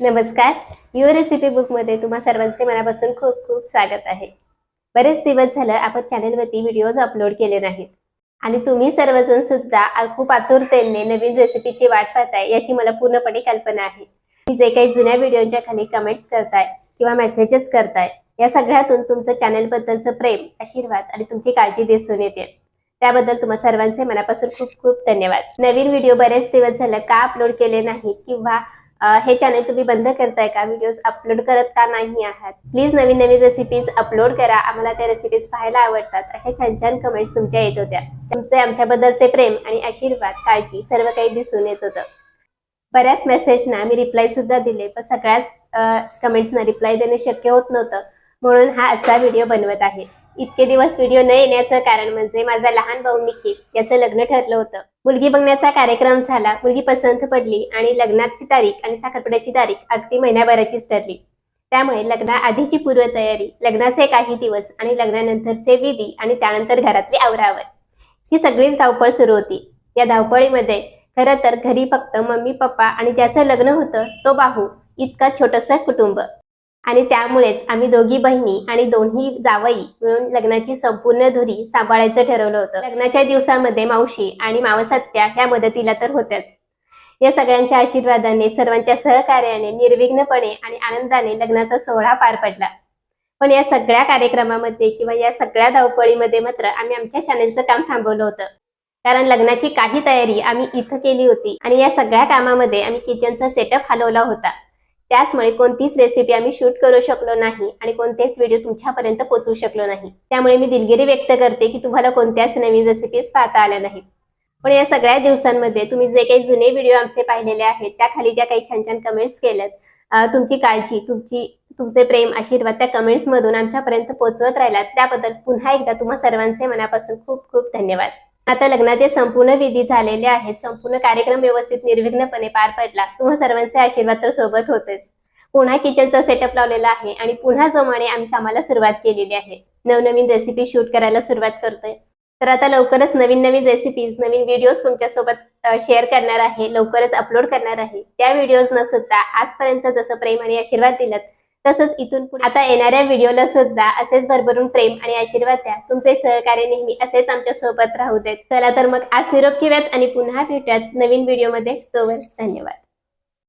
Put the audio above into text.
नमस्कार. Your recipe बुकमध्ये तुम्हा सर्वांचे मनापासून खूप खूप स्वागत आहे. बरेच दिवस झालं आपण चॅनलवरती व्हिडिओज अपलोड केले नाहीत. आणि तुम्ही सर्वजण सुद्धा खूप आतुरतेने नवीन रेसिपीची वाट पाहताय याची मला पूर्णपणे कल्पना आहे. मी जे काही जुन्या व्हिडिओच्या खाली कमेंट्स करताय किंवा मेसेजेस करताय या सगळ्यातून तुमचं चॅनलबद्दलचं प्रेम आशीर्वाद आणि तुमची काळजी दिसून येते. त्याबद्दल तुम्हा सर्वांचे मनापासून खूप खूप धन्यवाद. नवीन व्हिडिओ बरेच दिवस झालं का अपलोड केले नाहीत किंवा हे चॅनल तुम्ही बंद करताय का? व्हिडिओज अपलोड करत का नाही आहात? प्लीज नवीन नवीन रेसिपीज अपलोड करा. आम्हाला त्या रेसिपीज पाहायला आवडतात. अशा छान छान कमेंट्स तुमच्या येत होत्या. तुमचे आमच्याबद्दलचे प्रेम आणि आशीर्वाद काळजी सर्व काही दिसून येत होतं. बऱ्याच मेसेजना मी रिप्लाय सुद्धा दिले पण सगळ्याच कमेंट्सना रिप्लाय देणे शक्य होत नव्हतं. म्हणून हा आजचा व्हिडिओ बनवत आहे. इतके दिवस व्हिडिओ न येण्याचं कारण म्हणजे माझा लहान भाऊ निखिल याचं लग्न ठरलं होतं. मुलगी बघण्याचा कार्यक्रम झाला मुलगी पसंत पडली आणि लग्नाची तारीख आणि साखरपुड्याची तारीख अगदी महिन्याभराचीच ठरली. त्यामुळे लग्नाआधीची पूर्वतयारी लग्नाचे काही दिवस आणि लग्नानंतरचे विधी आणि त्यानंतर घरातली आवरावर. ही सगळीच धावपळ सुरू होती. या धावपळीमध्ये खरं तर घरी फक्त मम्मी पप्पा आणि ज्याचं लग्न होतं तो बाहू इतका छोटंसं कुटुंब. आणि त्यामुळेच आम्ही दोघी बहिणी आणि दोन्ही जावई मिळून लग्नाची संपूर्ण धुरी सांभाळायचं ठरवलं होतं. लग्नाच्या दिवसामध्ये मावशी आणि मावसत्या ह्या मदतीला तर होत्याच. या सगळ्यांच्या आशीर्वादाने सर्वांच्या सहकार्याने निर्विघ्नपणे आणि आनंदाने लग्नाचा सोहळा पार पडला. पण या सगळ्या कार्यक्रमामध्ये किंवा या सगळ्या धावपळीमध्ये मात्र आम्ही आमच्या चॅनलचं काम थांबवलं होतं. कारण लग्नाची काही तयारी आम्ही इथं केली होती आणि या सगळ्या कामामध्ये आम्ही किचनचा सेटअप हलवला होता. त्याचमुळे कोणतीच रेसिपी आम्ही शूट करू शकलो नाही आणि कोणतेच व्हिडिओ तुमच्यापर्यंत पोचवू शकलो नाही. त्यामुळे मी दिलगिरी व्यक्त करते की तुम्हाला कोणत्याच नवीन रेसिपीज पाहता आल्या नाहीत. पण या सगळ्या दिवसांमध्ये तुम्ही जे काही जुने व्हिडिओ आमचे पाहिलेले आहेत त्या खाली ज्या काही छान छान कमेंट्स केल्यात तुमची काळजी तुमची तुमचे प्रेम आशीर्वाद त्या कमेंट्स मधून आमच्यापर्यंत पोहोचवत राहिलात. त्याबद्दल पुन्हा एकदा तुम्हा सर्वांचे मनापासून खूप खूप धन्यवाद. आता लग्नाचे संपूर्ण विधी झालेले आहेत. संपूर्ण कार्यक्रम व्यवस्थित निर्विघ्नपणे पार पडला. तुम्हा सर्वांचे आशीर्वाद तर सोबत होतेच. पुन्हा किचनचा सेटअप लावलेला आहे आणि पुन्हा जोमाने आम्ही कामाला सुरुवात केलेली आहे. नवनवीन रेसिपी शूट करायला सुरुवात करतोय. तर आता लवकरच नवीन नवीन रेसिपीज नवीन व्हिडिओज तुमच्यासोबत शेअर करणार आहे. लवकरच अपलोड करणार आहे. त्या व्हिडिओजना सुद्धा आजपर्यंत जसं प्रेम आणि आशीर्वाद दिलात तसंच इथून पुढे आता येणाऱ्या व्हिडिओला सुद्धा असेच भरभरून प्रेम आणि आशीर्वाद द्या. तुमचे सहकार्य नेहमी असेच आमच्यासोबत राहू देत. चला तर मग आज निरोप घेऊयात आणि पुन्हा भेटूयात नवीन व्हिडिओमध्ये तोवर धन्यवाद.